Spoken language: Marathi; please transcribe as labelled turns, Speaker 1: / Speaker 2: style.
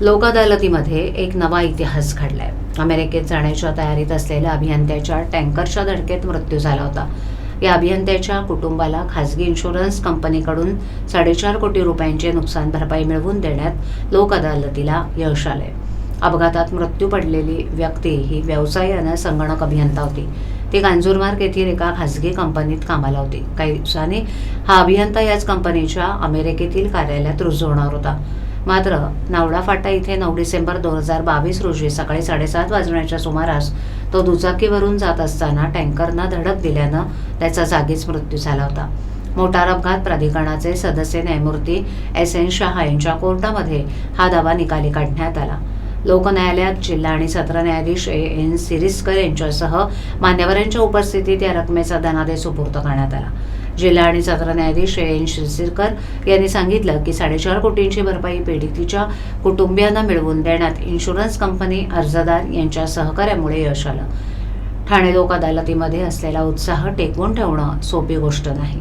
Speaker 1: लोक अदालतीमध्ये एक नवा इतिहास घडलाय. अमेरिकेत जाण्याच्या तयारीत असलेल्या अभियंत्याच्या टँकरच्या धडकेत मृत्यू झाला होता. या अभियंत्याच्या कुटुंबाला खासगी इन्शुरन्स कंपनीकडून साडेचार कोटी रुपयांची नुकसान भरपाई मिळवून देण्यात लोक अदालतीला यश आलंय. अपघातात मृत्यू पडलेली व्यक्ती ही व्यवसायानं संगणक अभियंता होती. ती कांजूरमार्ग येथील एका खासगी कंपनीत कामाला होती. काही दिवसांनी हा अभियंता याच कंपनीच्या अमेरिकेतील कार्यालयात रुजू होणार होता. मात्र नावडा फाटा इथे नऊ डिसेंबर दोन हजार बावीस रोजी सकाळी साडेसात वाजण्याच्या सुमारास तो दुचाकीवरून जात असताना टँकरनं धडक दिल्यानं त्याचा जागीच मृत्यू झाला होता. मोटार अपघात प्राधिकरणाचे सदस्य न्यायमूर्ती एस एन शहा यांच्या कोर्टामध्ये हा दावा निकाली काढण्यात आला. लोक न्यायालयात जिल्हा आणि सत्र न्यायाधीश ए एन सिरिस्कर यांच्यासह मान्यवरांच्या उपस्थितीत या रकमेचा धनादेश सुपूर्द करण्यात आला. जिल्हा आणि सत्र न्यायाधीश ए एन शिरसिरकर यांनी सांगितलं की साडेचार कोटींची भरपाई पीडितीच्या कुटुंबियांना मिळवून देण्यात इन्शुरन्स कंपनी अर्जदार यांच्या सहकार्यामुळे यश आलं. ठाणे लोक अदालतीमध्ये असलेला उत्साह टेकवून ठेवणं सोपी गोष्ट नाही.